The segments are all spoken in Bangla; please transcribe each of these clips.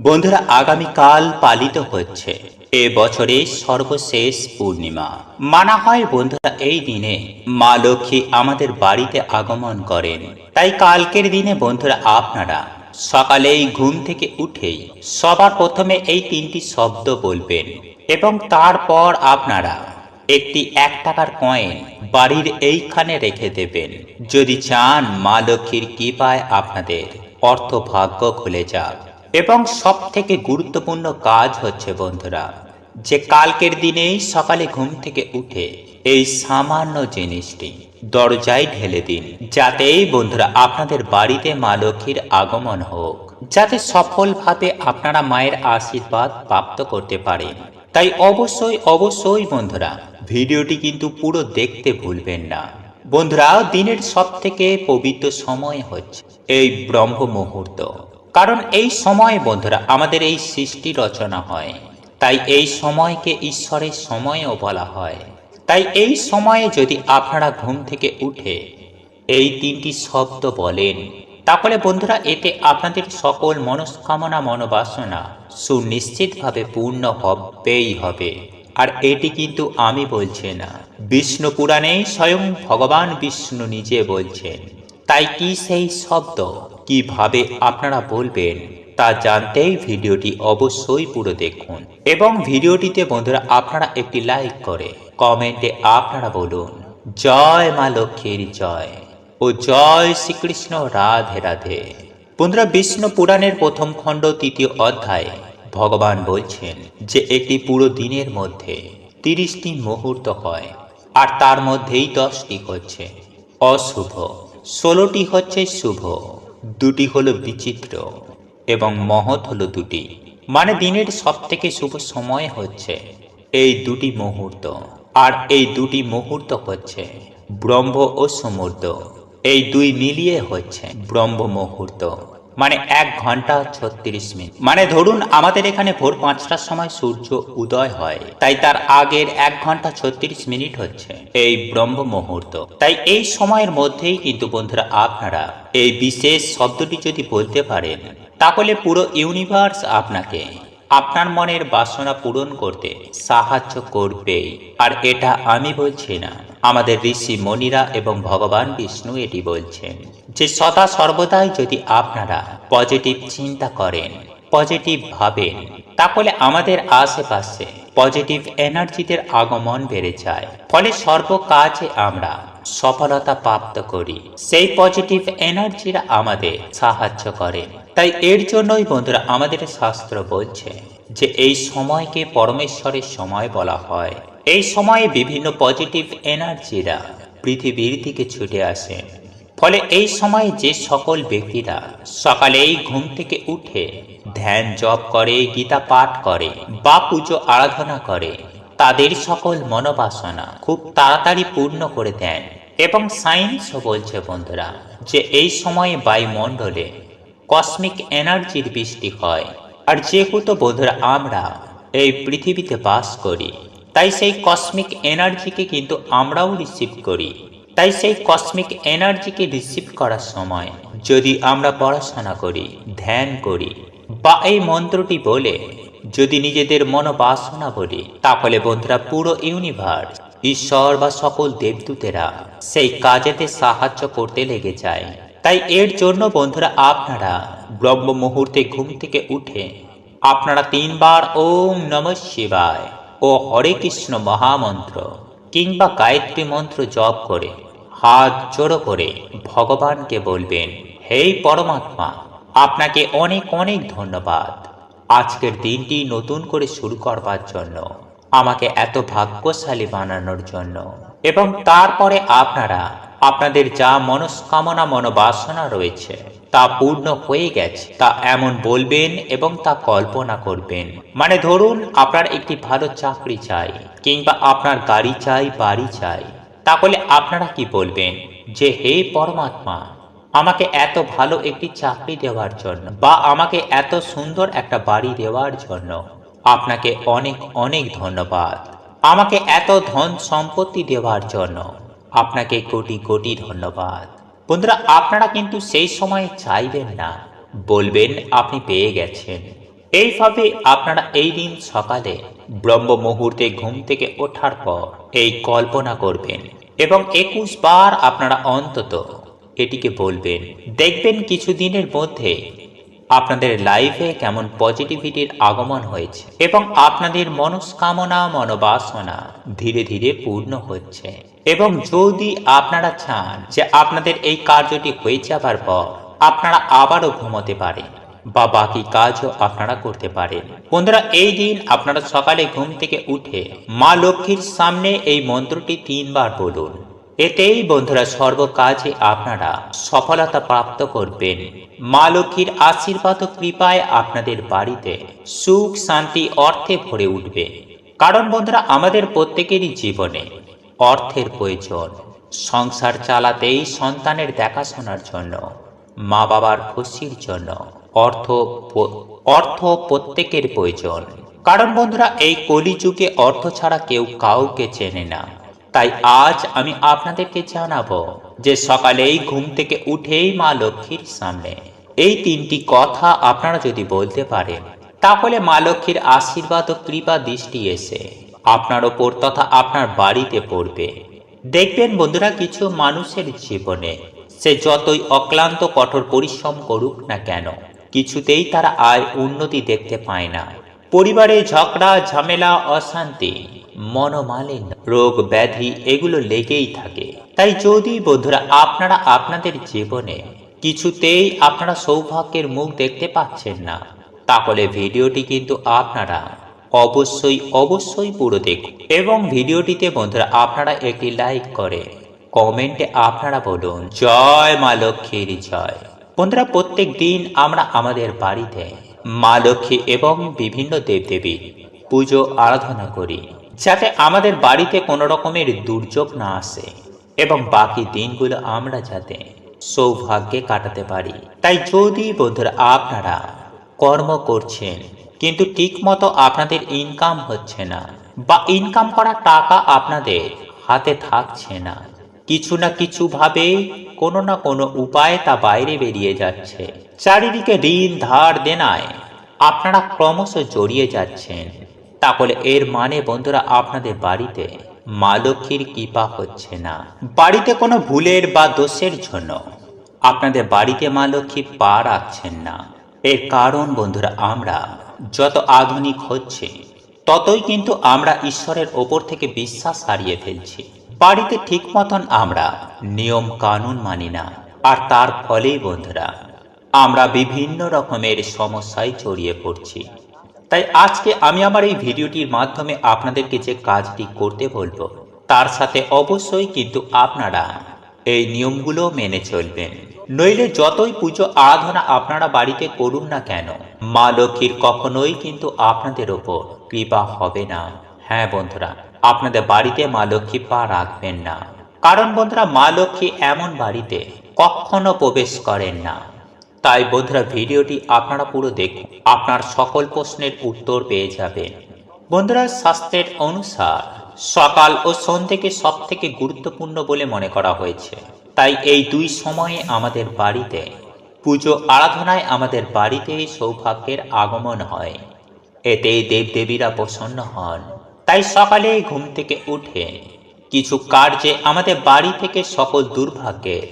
বন্ধুরা, আগামীকাল পালিত হচ্ছে। এ বছরের সর্বশেষ পূর্ণিমা। মানা হয় বন্ধুরা, এই দিনে মা লক্ষ্মী আমাদের বাড়িতে আগমন করেন। তাই কালকের দিনে বন্ধুরা, আপনারা সকালেই ঘুম থেকে উঠেই সবার প্রথমে এই তিনটি শব্দ বলবেন এবং তারপর আপনারা একটি এক টাকার কয়েন বাড়ির এইখানে রেখে দেবেন। যদি চান, মা লক্ষ্মীর কৃপায় আপনাদের অর্থ ভাগ্য খুলে যাক। এবং সব থেকে গুরুত্বপূর্ণ কাজ হচ্ছে বন্ধুরা, যে কালকের দিনেই সকালে ঘুম থেকে উঠে এই সামান্য জিনিসটি দরজায় ঢেলে দিন। যাতে এই বন্ধুরা আপনাদের বাড়িতে মা লক্ষ্মীর আগমন হোক, যাতে সফলভাবে আপনারা মায়ের আশীর্বাদ প্রাপ্ত করতে পারেন। তাই অবশ্যই অবশ্যই বন্ধুরা, ভিডিওটি কিন্তু পুরো দেখতে ভুলবেন না। বন্ধুরা, দিনের সব থেকে পবিত্র সময় হচ্ছে এই ব্রহ্ম মুহূর্ত কারণ এই সময় বন্ধুরা, আমাদের এই সৃষ্টি রচনা হয়। তাই এই সময়কে ঈশ্বরের সময়ও বলা হয়। তাই এই সময়ে যদি আপনারা ঘুম থেকে উঠে এই তিনটি শব্দ বলেন, তাহলে বন্ধুরা, এতে আপনাদের সকল মনস্কামনা, মনোবাসনা সুনিশ্চিতভাবে পূর্ণ হবেই হবে। আর এটি কিন্তু আমি বলছি না। বিষ্ণু পুরাণে স্বয়ং ভগবান বিষ্ণু নিজে বলছেন। তাই কি সেই শব্দ? কীভাবে আপনারা বলবেন? তা জানতেই ভিডিওটি অবশ্যই পুরো দেখুন। এবং ভিডিওটিতে বন্ধুরা আপনারা একটি লাইক করে, কমেন্টে আপনারা বলুন, জয় মা লক্ষ্মীর জয় ও জয় শ্রীকৃষ্ণ রাধে রাধে। বন্ধুরা বিষ্ণু পুরাণের প্রথম খণ্ড, তৃতীয় অধ্যায়ে ভগবান বলছেন যে একটি পুরো দিনের মধ্যে তিরিশটি মুহূর্ত হয়, আর তার মধ্যেই দশটি হচ্ছে অশুভ। ষোলোটি হচ্ছে শুভ, দুটি হলো বিচিত্র এবং মহৎ হলো দুটি। মানে দিনের সব থেকে শুভ সময় হচ্ছে এই দুটি মুহূর্ত। আর এই দুটি মুহূর্ত হচ্ছে ব্রহ্ম ও সমুদ্র। এই দুই মিলিয়ে হচ্ছে ব্রহ্ম মুহূর্ত। মানে এক ঘণ্টা ছত্রিশ মিনিট। মানে ধরুন আমাদের এখানে ভোর পাঁচটার সময় সূর্য উদয় হয়, তাই তার আগের এক ঘণ্টা ছত্রিশ মিনিট হচ্ছে এই ব্রহ্ম মুহূর্ত। তাই এই সময়ের মধ্যেই কিন্তু বন্ধুরা আপনারা এই বিশেষ শব্দটি যদি বলতে পারেন, তাহলে পুরো ইউনিভার্স আপনাকে আপনার মনের বাসনা পূরণ করতে সাহায্য করবেই আর এটা আমি বলছি না। আমাদের ঋষি মনিরা এবং ভগবান বিষ্ণু এটি বলছেন যে, সদা সর্বদাই যদি আপনারা পজিটিভ চিন্তা করেন পজিটিভ ভাবেন, তাহলে আমাদের আশেপাশে পজিটিভ এনার্জিদের আগমন বেড়ে যায়। ফলে সর্ব কাজে আমরা সফলতা প্রাপ্ত করি। সেই পজিটিভ এনার্জিরা আমাদের সাহায্য করে তাই এর জন্যই বন্ধুরা আমাদের শাস্ত্র বলছে যে এই সময়কে পরমেশ্বরের সময় বলা হয়। এই সময়ে বিভিন্ন পজিটিভ এনার্জিরা পৃথিবীর দিকে ছুটে আসেন ফলে এই সময়ে যে সকল ব্যক্তিরা সকালেই ঘুম থেকে উঠে ধ্যান জপ করে, গীতা পাঠ করে বা পুজো আরাধনা করে, তাদের সকল মনোবাসনা খুব তাড়াতাড়ি পূর্ণ করে দেন। এবং সায়েন্সও বলছে বন্ধুরা যে এই সময়ে বায়ুমণ্ডলে কসমিক এনার্জির বৃষ্টি হয়। আর যেহেতু বন্ধুরা আমরা এই পৃথিবীতে বাস করি, তাই সেই কসমিক এনার্জিকে কিন্তু আমরাও রিসিভ করি। তাই সেই কসমিক এনার্জিকে রিসিভ করার সময় যদি আমরা পড়াশোনা করি, ধ্যান করি, বা এই মন্ত্রটি বলে যদি নিজেদের মনোবাসনা বলি, তাহলে বন্ধুরা পুরো ইউনিভার্স ঈশ্বর বা সকল দেবদূতেরা সেই কাজেতে সাহায্য করতে লেগে যায়। তাই এর জন্য বন্ধুরা আপনারা ব্রহ্ম মুহূর্তে ঘুম থেকে উঠে আপনারা তিনবার ওম নম শিবায় ও হরে কৃষ্ণ মহামন্ত্র কিংবা গায়ত্রী মন্ত্র জপ করে হাত জোড়ো করে ভগবানকে বলবেন হেই পরমাত্মা, আপনাকে অনেক অনেক ধন্যবাদ। আজকের দিনটি নতুন করে শুরু করবার জন্য, আমাকে এত ভাগ্যশালী বানানোর জন্য। এবং তারপরে আপনারা আপনাদের যা মনস্কামনা মনোবাসনা রয়েছে তা পূর্ণ হয়ে গেছে, তা এমন বলবেন এবং তা কল্পনা করবেন। মানে ধরুন আপনার একটি ভালো চাকরি চাই কিংবা আপনার গাড়ি চাই, বাড়ি চাই। তাহলে আপনারা কি বলবেন? যে, হে পরমাত্মা, আমাকে এত ভালো একটি চাকরি দেওয়ার জন্য বা আমাকে এত সুন্দর একটা বাড়ি দেওয়ার জন্য আপনাকে অনেক অনেক ধন্যবাদ। আমাকে এত ধন সম্পত্তি দেওয়ার জন্য আপনাকে কোটি কোটি ধন্যবাদ। বন্ধুরা, আপনারা কিন্তু সেই সময় চাইবেন না। বলবেন, আপনি পেয়ে গেছেন। এইভাবে আপনারা এই দিন সকালে ব্রহ্ম মুহূর্তে ঘুম থেকে ওঠার পর এই কল্পনা করবেন এবং একুশ বার আপনারা অন্তত এটিকে বলবেন। দেখবেন, কিছুদিনের মধ্যে আপনাদের লাইফে কেমন পজিটিভিটির আগমন হয়েছে এবং আপনাদের মনস্কামনা, মনোবাসনা ধীরে ধীরে পূর্ণ হচ্ছে এবং যদি আপনারা চান যে আপনাদের এই কার্যটি হয়ে যাবার পর আপনারা আবারও ঘুমোতে পারেন বা বাকি কাজও আপনারা করতে পারেন। বন্ধুরা, এই দিন আপনারা সকালে ঘুম থেকে উঠে মা লক্ষ্মীর সামনে এই মন্ত্রটি তিনবার বলুন। এতেই বন্ধুরা সর্বকাজে আপনারা সফলতা প্রাপ্ত করবেন। মা লক্ষ্মীর আশীর্বাদ ও কৃপায় আপনাদের বাড়িতে সুখ, শান্তি, অর্থে ভরে উঠবে। কারণ বন্ধুরা, আমাদের প্রত্যেকেরই জীবনে অর্থের প্রয়োজন। সংসার চালাতেই সন্তানের দেখাশোনার জন্য মা বাবার খুশির জন্য অর্থ অর্থ প্রত্যেকের প্রয়োজন। কারণ বন্ধুরা, এই কলিযুগে অর্থ ছাড়া কেউ কাউকে চেনে না। তাই আজ আমি আপনাদেরকে জানাব যে সকালেই ঘুম থেকে উঠেই মা লক্ষ্মীর সামনে। এই তিনটি কথা আপনারা যদি বলতে পারেন, তাহলে মা লক্ষ্মীর আশীর্বাদ ও কৃপা দৃষ্টি এসে আপনার ওপর তথা আপনার বাড়িতে পড়বে। দেখবেন বন্ধুরা, কিছু মানুষের জীবনে সে যতই অক্লান্ত, কঠোর পরিশ্রম করুক না কেন, কিছুতেই তারা আয় উন্নতি দেখতে পায় না। পরিবারে ঝগড়া, ঝামেলা, অশান্তি মনোমালিন্য, রোগ ব্যাধি এগুলো লেগেই থাকে। তাই যদি বন্ধুরা আপনারা আপনাদের জীবনে কিছুতেই আপনারা সৌভাগ্যের মুখ দেখতে পাচ্ছেন না, তাহলে ভিডিওটি কিন্তু আপনারা অবশ্যই অবশ্যই পুরো দেখুন। এবং ভিডিওটিতে বন্ধুরা আপনারা একটি লাইক করে, কমেন্টে আপনারা বলুন, জয় মা লক্ষ্মীর জয়। বন্ধুরা, প্রত্যেক দিন আমরা আমাদের বাড়িতে মা লক্ষ্মী এবং বিভিন্ন দেবদেবীর পুজো, আরাধনা করি। যাতে আমাদের বাড়িতে কোনো রকমের দুর্যোগ না আসে এবং বাকি দিনগুলো আমরা যাতে সৌভাগ্যে কাটাতে পারি। তাই যদি বন্ধুরা আপনারা কর্ম করছেন, কিন্তু ঠিকমতো আপনাদের ইনকাম হচ্ছে না বা ইনকাম করা টাকা আপনাদের হাতে থাকছে না, কিছু না কিছু ভাবে কোনো না কোনো উপায়ে তা বাইরে বেরিয়ে যাচ্ছে। চারিদিকে ঋণ ধার দেনায় আপনারা ক্রমশ জড়িয়ে যাচ্ছেন। তাহলে এর মানে বন্ধুরা আপনাদের বাড়িতে মা লক্ষ্মীর কৃপা হচ্ছে না। বাড়িতে কোনো ভুলের বা দোষের জন্য আপনাদের বাড়িতে মা লক্ষ্মী পা রাখছেন না। এর কারণ বন্ধুরা আমরা যত আধুনিক হচ্ছে, ততই কিন্তু আমরা ঈশ্বরের ওপর থেকে বিশ্বাস হারিয়ে ফেলছি। বাড়িতে ঠিক মতন আমরা নিয়ম কানুন মানি না, আর তার ফলেই বন্ধুরা আমরা বিভিন্ন রকমের সমস্যায় জড়িয়ে পড়ছি। তাই আজকে আমি আমার এই ভিডিওটির মাধ্যমে আপনাদেরকে যে কাজটি করতে বলব, তার সাথে অবশ্যই কিন্তু আপনারা এই নিয়মগুলো মেনে চলবেন। নইলে যতই পুজো আরাধনা আপনারা বাড়িতে করুন না কেন, মা লক্ষ্মীর কখনোই কিন্তু আপনাদের ওপর কৃপা হবে না। হ্যাঁ বন্ধুরা, আপনাদের বাড়িতে মা লক্ষ্মী পা রাখবেন না। কারণ বন্ধুরা, মা লক্ষ্মী এমন বাড়িতে কখনো প্রবেশ করেন না। তাই বন্ধুরা ভিডিওটি আপনারা পুরো দেখুন। আপনার সকল প্রশ্নের উত্তর পেয়ে যাবেন। বন্ধুরা, শাস্ত্রের অনুসার সকাল ও সন্ধ্যেকে সব থেকে গুরুত্বপূর্ণ বলে মনে করা হয়েছে। তাই এই দুই সময়ে আমাদের বাড়িতে, পুজো আরাধনায় আমাদের বাড়িতে সৌভাগ্যের আগমন হয়। এতে দেবদেবীরা প্রসন্ন হন। তাই সকালে ঘুম থেকে উঠে কিছু কার্যে আমাদের বাড়ি থেকে সকল দুর্ভাগ্যের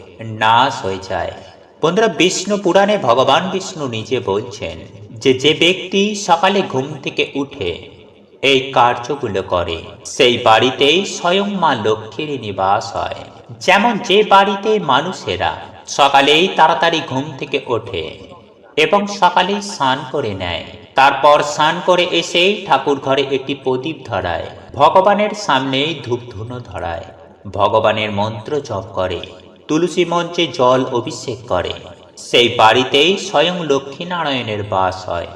নাশ হয়ে যায়। বন্ধুরা বিষ্ণু পুরাণে ভগবান বিষ্ণু নিজে বলছেন যে যে ব্যক্তি সকালে ঘুম থেকে উঠে এই কার্যগুলো করে, সেই বাড়িতেই স্বয়ং মা লক্ষ্মীর নিবাস হয়। যেমন যে বাড়িতে মানুষেরা সকালেই তাড়াতাড়ি ঘুম থেকে ওঠে এবং সকালেই স্নান করে নেয়, তারপর স্নান করে এসেই ঠাকুর ঘরে একটি প্রদীপ ধরায়, ভগবানের সামনেই ধূপ ধুনো ধরায়, ভগবানের মন্ত্র জপ করে। তুলসী মঞ্চে জল অভিষেক করে। সেই বাড়িতেই স্বয়ং লক্ষ্মীনারায়ণের বাস হয়।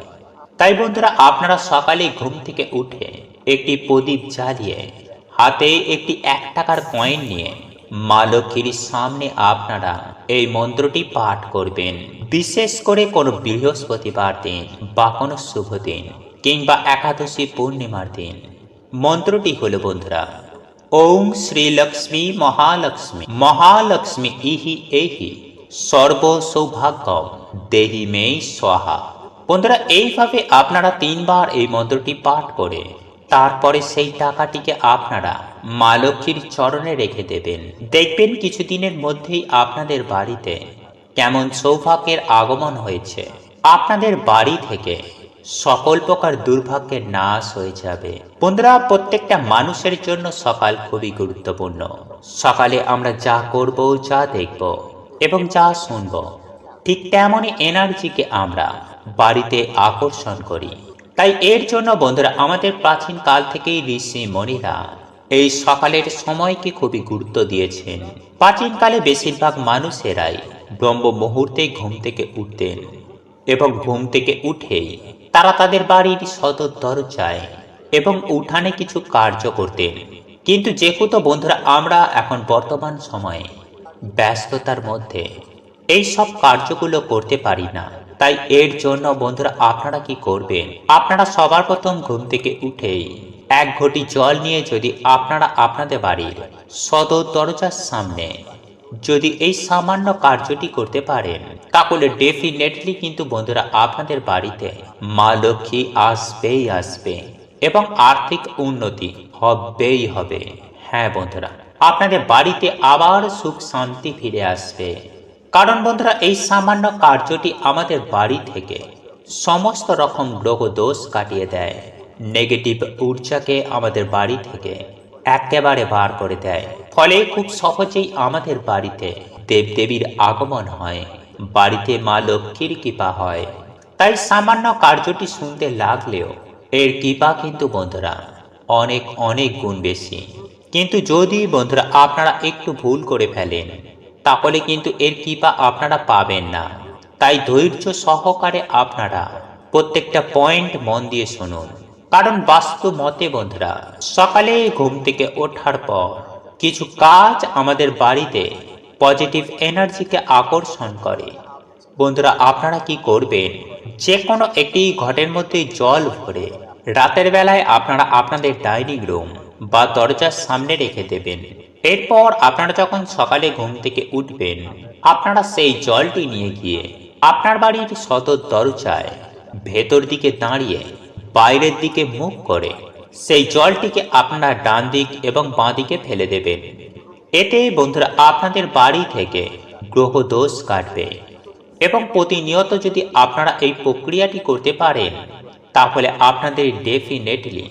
তাই বন্ধুরা, আপনারা সকালে ঘুম থেকে উঠে একটি প্রদীপ জ্বালিয়ে, হাতে একটি এক টাকার কয়েন নিয়ে মা লক্ষ্মীর সামনে আপনারা এই মন্ত্রটি পাঠ করবেন। বিশেষ করে কোনো বৃহস্পতিবার দিন বা কোনো শুভ দিন কিংবা একাদশী পূর্ণিমার দিন। মন্ত্রটি হলো, বন্ধুরা ওম শ্রী লক্ষ্মী মহালক্ষ্মী। মহালক্ষ্মী ইহি এহি। সর্ব সৌভাগ্যম দেহি মে স্বাহা। বন্ধুরা, এইভাবে আপনারা তিনবার এই মন্ত্রটি পাঠ করে তারপরে সেই টাকাটিকে আপনারা মা লক্ষ্মীর চরণে রেখে দেবেন। দেখবেন কিছুদিনের মধ্যেই আপনাদের বাড়িতে কেমন সৌভাগ্যের আগমন হয়েছে। আপনাদের বাড়ি থেকে সকল প্রকার দুর্ভাগ্যের নাশ হয়ে যাবে। বন্ধুরা, প্রত্যেকটা মানুষের জন্য সকাল খুবই গুরুত্বপূর্ণ। সকালে আমরা যা করব, যা দেখব এবং যা শুনব, ঠিক তেমনই এনার্জিকে আমরা বাড়িতে আকর্ষণ করি। তাই এর জন্য বন্ধুরা, আমাদের প্রাচীন কাল থেকেই ঋষি মণিরা এই সকালের সময়কে খুবই গুরুত্ব দিয়েছেন। প্রাচীনকালে বেশিরভাগ মানুষেরাই ব্রহ্ম মুহূর্তে ঘুম থেকে উঠতেন এবং ঘুম থেকে উঠেই তারা তাদের বাড়ির সদর দরজায় এবং উঠানে কিছু কার্য করতেন। কিন্তু যেহেতু বন্ধুরা, আমরা এখন বর্তমান সময়ে ব্যস্ততার মধ্যে এই সব কার্যগুলো করতে পারি না। তাই এর জন্য বন্ধুরা, আপনারা কি করবেন? আপনারা সবার প্রথম ঘুম থেকে উঠেই এক ঘটি জল নিয়ে যদি আপনারা আপনাদের বাড়ির সদর দরজার সামনে যদি এই সামান্য কার্যটি করতে পারেন, তাহলে ডেফিনেটলি কিন্তু বন্ধুরা আপনাদের বাড়িতে মা লক্ষ্মী আসবেই আসবে এবং আর্থিক উন্নতি হবেই হবে। হ্যাঁ বন্ধুরা, আপনাদের বাড়িতে আবার সুখ শান্তি ফিরে আসবে। কারণ বন্ধুরা, এই সামান্য কার্যটি আমাদের বাড়ি থেকে সমস্ত রকম গ্রহ দোষ কাটিয়ে দেয়। নেগেটিভ ঊর্জাকে আমাদের বাড়ি থেকে একেবারে বার করে দেয়। ফলে খুব সহজেই আমাদের বাড়িতে দেবদেবীর আগমন হয়। বাড়িতে মা লক্ষ্মীর কৃপা হয়। তাই সামান্য কার্যটি শুনতে লাগলেও এর কৃপা কিন্তু বন্ধুরা অনেক অনেক গুণ বেশি। কিন্তু যদি বন্ধুরা আপনারা একটু ভুল করে ফেলেন, তাহলে কিন্তু এর কৃপা আপনারা পাবেন না। তাই ধৈর্য সহকারে আপনারা প্রত্যেকটা পয়েন্ট মন দিয়ে শুনুন। কারণ বাস্তু মতে বন্ধুরা, সকালে ঘুম থেকে ওঠার পর কিছু কাজ আমাদের বাড়িতে পজিটিভ এনার্জিকে আকর্ষণ করে। বন্ধুরা, আপনারা কি করবেন? যে কোনো একটি ঘটের মধ্যে জল ভরে রাতের বেলায় আপনারা আপনাদের ডাইনিং রুম বা দরজার সামনে রেখে দেবেন। এরপর আপনারা যখন সকালে ঘুম থেকে উঠবেন, আপনারা সেই জলটি নিয়ে গিয়ে আপনার বাড়ির সদর দরজায় ভেতর দিকে দাঁড়িয়ে বাইরের দিকে মুখ করে, সেই জলটিকে আপনারা ডান দিক এবং বাঁ দিকে ফেলে দেবেন। এতে বন্ধুরা আপনাদের বাড়ি থেকে গ্রহ দোষ কাটবে। এবং প্রতিনিয়ত যদি আপনারা এই প্রক্রিয়াটি করতে পারেন, তাহলে আপনাদের ডেফিনেটলি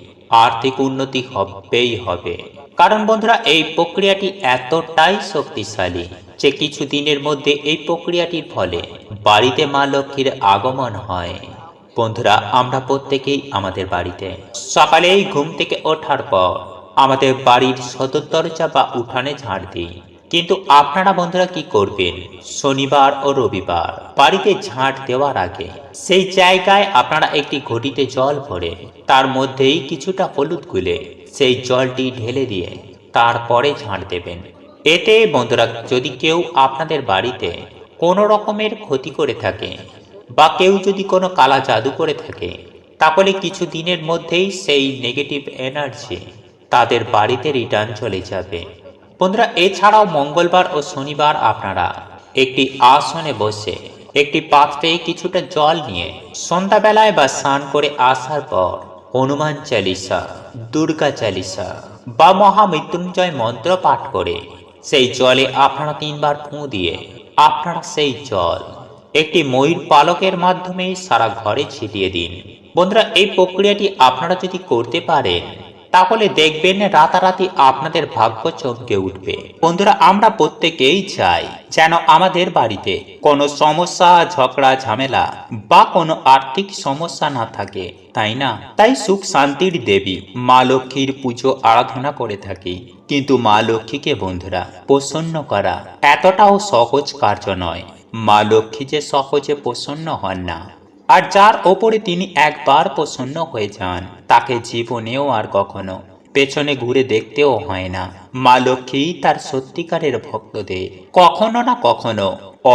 আর্থিক উন্নতি হবেই হবে। কারণ বন্ধুরা, এই প্রক্রিয়াটি এতটাই শক্তিশালী যে কিছু দিনের মধ্যে এই প্রক্রিয়াটির ফলে বাড়িতে মা লক্ষ্মীর আগমন হয়। বন্ধুরা, আমরা প্রত্যেকেই আমাদের বাড়িতে। সকালেই ঘুম থেকে ওঠার পর আমাদের বাড়ির সদর দরজা বা উঠানে ঝাড় দিই। কিন্তু আপনারা বন্ধুরা কি করবেন? শনিবার ও রবিবার বাড়িতে ঝাঁট দেওয়ার আগে সেই জায়গায় আপনারা একটি ঘটিতে জল ভরে, তার মধ্যেই কিছুটা হলুদ গুলে সেই জলটি ঢেলে দিয়ে তারপরে ঝাঁট দেবেন। এতে বন্ধুরা, যদি কেউ আপনাদের বাড়িতে কোনো রকমের ক্ষতি করে থাকে বা কেউ যদি কোনো কালা জাদু করে থাকে, তাহলে কিছু দিনের মধ্যেই সেই নেগেটিভ এনার্জি তাদের বাড়িতে রিটার্ন চলে যাবে। বন্ধুরা, এছাড়াও মঙ্গলবার ও শনিবার আপনারা একটি আসনে বসে একটি পাত্রে কিছুটা জল নিয়ে সন্ধ্যাবেলায় বা স্নান করে আসার পর হনুমান চালিসা, দুর্গা চালিসা বা মহামৃত্যুঞ্জয় মন্ত্র পাঠ করে সেই জলে আপনারা তিনবার ফুঁ দিয়ে আপনারা সেই জল একটি ময়ূর পালকের মাধ্যমে সারা ঘরে ছিটিয়ে দিন। বন্ধুরা, এই প্রক্রিয়াটি আপনারা যদি করতে পারেন, তাহলে দেখবেন রাতারাতি আপনাদের ভাগ্য চমকে উঠবে। বন্ধুরা, আমরা প্রত্যেকেই চাই যেন আমাদের বাড়িতে কোনো সমস্যা, ঝগড়া, ঝামেলা বা কোনো আর্থিক সমস্যা না থাকে, তাই না? তাই সুখ শান্তির দেবী মা লক্ষ্মীর পুজো আরাধনা করে থাকি। কিন্তু মা লক্ষ্মীকে বন্ধুরা, প্রসন্ন করা এতটাও সহজ কার্য নয়। মা লক্ষ্মী যে সহজে প্রসন্ন হন না, আর যার ওপরে তিনি একবার প্রসন্ন হয়ে যান, তাকে জীবনেও আর কখনো পেছনে ঘুরে দেখতেও হয় না। মা লক্ষ্মী তার সত্যিকারের ভক্তদের কখনো না কখনো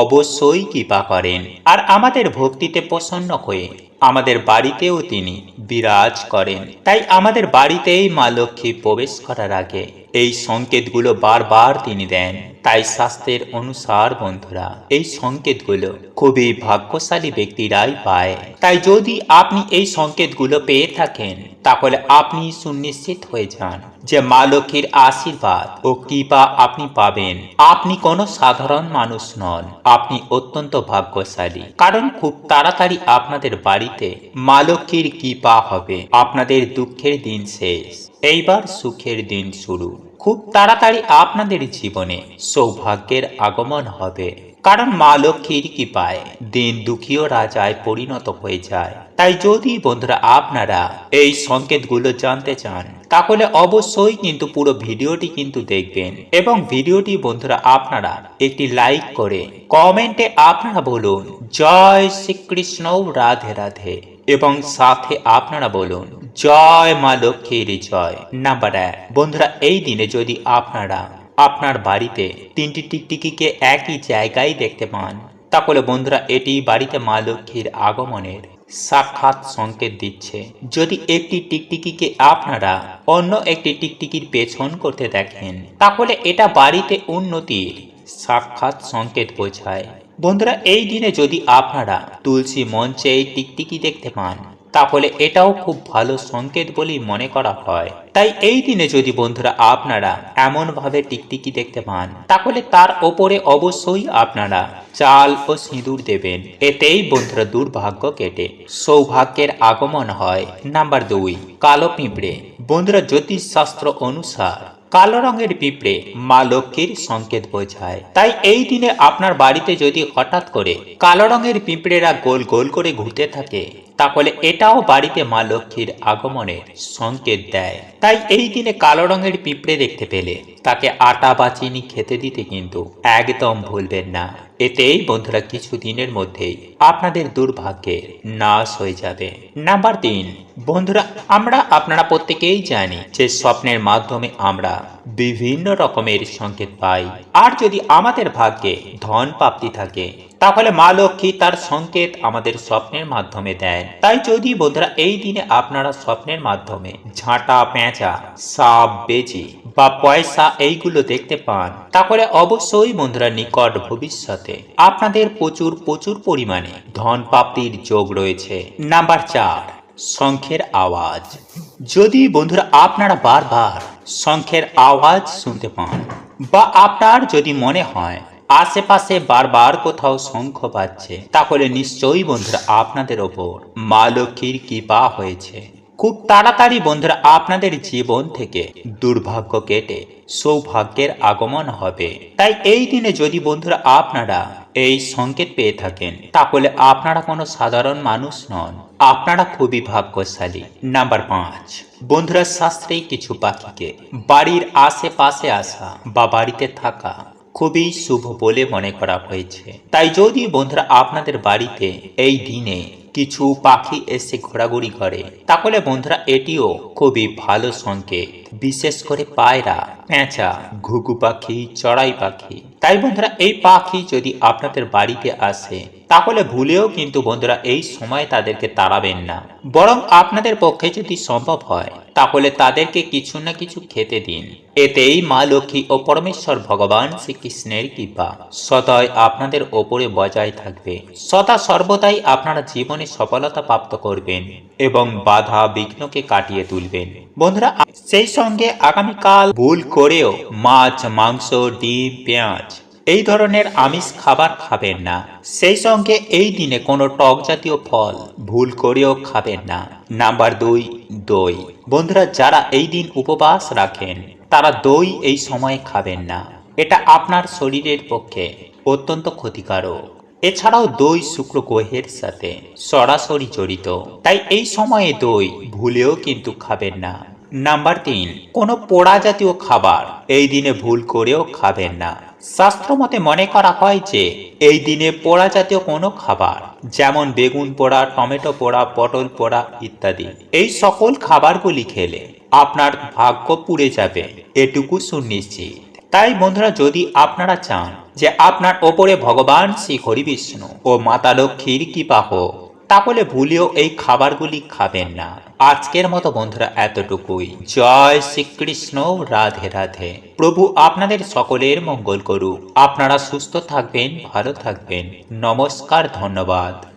অবশ্যই কৃপা করেন, আর আমাদের ভক্তিতে প্রসন্ন হয়ে আমাদের বাড়িতেও তিনি বিরাজ করেন। তাই আমাদের বাড়িতেই মা লক্ষ্মী প্রবেশ করার আগে এই সংকেতগুলো বারবার তিনি দেন, তাই শাস্ত্রের অনুসার বন্ধুরা, এই সংকেতগুলো খুবই ভাগ্যশালী ব্যক্তিরাই পায়। তাই যদি আপনি এই সংকেতগুলো পেয়ে থাকেন, তাহলে আপনি সুনিশ্চিত হয়ে যান যে মা লক্ষ্মীর আশীর্বাদ ও কৃপা আপনি পাবেন। আপনি কোনো সাধারণ মানুষ নন, আপনি অত্যন্ত ভাগ্যশালী। কারণ খুব তাড়াতাড়ি আপনাদের বাড়িতে মা লক্ষ্মীর কৃপা হবে, আপনাদের দুঃখের দিন শেষ। এইবার সুখের দিন শুরু। খুব তাড়াতাড়ি আপনাদের জীবনে সৌভাগ্যের আগমন হবে। কারণ মা লক্ষ্মীর কৃপায় দিন দুঃখীয় রাজায় পরিণত হয়ে যায়। তাই যদি বন্ধুরা আপনারা এই সংকেতগুলো জানতে চান, তাহলে অবশ্যই কিন্তু পুরো ভিডিওটি কিন্তু দেখবেন এবং ভিডিওটি বন্ধুরা আপনারা একটি লাইক করে কমেন্টে আপনারা বলুন, জয় শ্রীকৃষ্ণ, রাধে রাধে। এবং সাথে আপনারা বলুন, জয় মা লক্ষ্মীর জয়। নাম্বার এক। বন্ধুরা, এই দিনে যদি আপনারা আপনার বাড়িতে তিনটি টিকটিকিকে একই জায়গায় দেখতে পান, তাহলে বন্ধুরা, এটি বাড়িতে মা লক্ষ্মীর আগমনের সাক্ষাৎ সংকেত দিচ্ছে। যদি একটি টিকটিকিকে আপনারা অন্য একটি টিকটিকির পেছন করতে দেখেন, তাহলে এটা বাড়িতে উন্নতির সাক্ষাৎ সংকেত বোঝায়। বন্ধুরা, এই দিনে যদি আপনারা তুলসী মঞ্চে এই টিকটিকি দেখতে পান, তাহলে এটাও খুব ভালো সংকেত বলেই মনে করা হয়। তাই এই দিনে যদি বন্ধুরা আপনারা এমন ভাবে টিকটিকি দেখতে পান, তাহলে তার ওপরে অবশ্যই আপনারা চাল ও সিঁদুর দেবেন। এতেই বন্ধুরা দুর্ভাগ্য কেটে, সৌভাগ্যের আগমন হয়। নাম্বার দুই, কালো পিঁপড়ে। বন্ধুরা জ্যোতিষ শাস্ত্র অনুসার কালো রঙের পিঁপড়ে মা লক্ষ্মীর সংকেত বোঝায়। তাই এই দিনে আপনার বাড়িতে যদি হঠাৎ করে কালো রঙের পিঁপড়েরা গোল গোল করে ঘুরতে থাকে তাহলে এটাও বাড়িতে মা লক্ষ্মীর আগমনের সংকেত দেয়। তাই এই দিনে কালো রঙের পিঁপড়ে দেখতে পেলে। তাকে আটা বা চিনি খেতে দিতে কিন্তু একদম ভুলবেন না। এতেই বন্ধুরা কিছু দিনের মধ্যেই আপনাদের দুর্ভাগ্যের নাশ হয়ে যাবে। নাম্বার তিন, বন্ধুরা, আমরা আপনারা প্রত্যেকেই জানি যে স্বপ্নের মাধ্যমে আমরা বিভিন্ন রকমের সংকেত পাই। আর যদি আমাদের ভাগ্যে ধন প্রাপ্তি থাকে তাহলে মা লক্ষ্মী তার সংকেত আমাদের স্বপ্নের মাধ্যমে দেন তাই যদি বন্ধুরা এই দিনে আপনারা স্বপ্নের মাধ্যমে ঝাঁটা, পেঁচা, সাপ, বেজি বা পয়সা এইগুলো দেখতে পান, তাহলে অবশ্যই বন্ধুরা নিকট ভবিষ্যতে আপনাদের প্রচুর প্রচুর পরিমাণে ধন প্রাপ্তির যোগ রয়েছে। নাম্বার চার, শঙ্খের আওয়াজ। যদি বন্ধুরা আপনারা বারবার শঙ্খের আওয়াজ শুনতে পান বা আপনার যদি মনে হয় আশেপাশে বারবার কোথাও শঙ্খ পাচ্ছে তাহলে নিশ্চয়ই বন্ধুরা আপনাদের ওপর মা লক্ষ্মীর কৃপা হয়েছে। খুব তাড়াতাড়ি বন্ধুরা আপনাদের জীবন থেকে দুর্ভাগ্য কেটে সৌভাগ্যের আগমন হবে। তাই এই দিনে যদি বন্ধুরা আপনারা এই সংকেত পেয়ে থাকেন, তাহলে আপনারা কোনো সাধারণ মানুষ নন, আপনারা খুবই ভাগ্যশালী। নাম্বার পাঁচ, বন্ধুরা শাস্ত্রেই কিছু পাখিকে বাড়ির আশেপাশে আসা বা বাড়িতে থাকা খুবই শুভ বলে মনে করা হয়েছে। তাই যদি বন্ধুরা আপনাদের বাড়িতে এই দিনে কিছু পাখি এসে ঘোরাঘুরি করে, তাহলে বন্ধুরা এটিও খুবই ভালো সংকেত। বিশেষ করে পায়রা, পেঁচা, ঘুঘু পাখি, চড়াই পাখি। তাই বন্ধুরা এই পাখি যদি আপনাদের বাড়িতে আসে তাহলে ভুলেও কিন্তু বন্ধুরা এই সময় তাদেরকে তাড়াবেন না। বরং আপনাদের পক্ষে যদি সম্ভব হয়, তাহলে তাদেরকে কিছু না কিছু খেতে দিন। এতেই মা লক্ষ্মী ও পরমেশ্বর ভগবান শ্রীকৃষ্ণের কৃপা। সদয় আপনাদের ওপরে বজায় থাকবে। সদা সর্বদাই আপনারা জীবনে সফলতা প্রাপ্ত করবেন এবং বাধা বিঘ্নকে কাটিয়ে তুলবেন। বন্ধুরা, সেই সঙ্গে আগামীকাল ভুল করেও মাছ, মাংস, ডিম, পেঁয়াজ এই ধরনের আমিষ খাবার খাবেন না। সেই সঙ্গে এই দিনে কোনো টক জাতীয় ফল ভুল করেও খাবেন না। নাম্বার দুই, দই। বন্ধুরা, যারা এই দিন উপবাস রাখেন, তারা দই এই সময়ে খাবেন না। এটা আপনার শরীরের পক্ষে অত্যন্ত ক্ষতিকারক। এছাড়াও দই শুক্র গ্রহের সাথে সরাসরি জড়িত। তাই এই সময়ে দই ভুলেও কিন্তু খাবেন না। নাম্বার তিন, কোনো পোড়া জাতীয় খাবার এই দিনে ভুল করেও খাবেন না। শাস্ত্র মতে মনে করা হয় যে, এই দিনে পোড়া জাতীয় কোনো খাবার, যেমন বেগুন পোড়া, টমেটো পোড়া, পটল পোড়া ইত্যাদি, এই সকল খাবারগুলি খেলে আপনার ভাগ্য পুড়ে যাবে, এটুকু সুনিশ্চিত। তাই বন্ধুরা, যদি আপনারা চান যে আপনার ওপরে ভগবান শ্রী হরি বিষ্ণু ও মাতা লক্ষ্মীর কৃপা হোক তাহলে ভুলেও এই খাবারগুলি খাবেন না। আজকের মতো বন্ধুরা এতটুকুই। জয় শ্রীকৃষ্ণ, রাধে রাধে। প্রভু আপনাদের সকলের মঙ্গল করুক। আপনারা সুস্থ থাকবেন, ভালো থাকবেন। নমস্কার, ধন্যবাদ।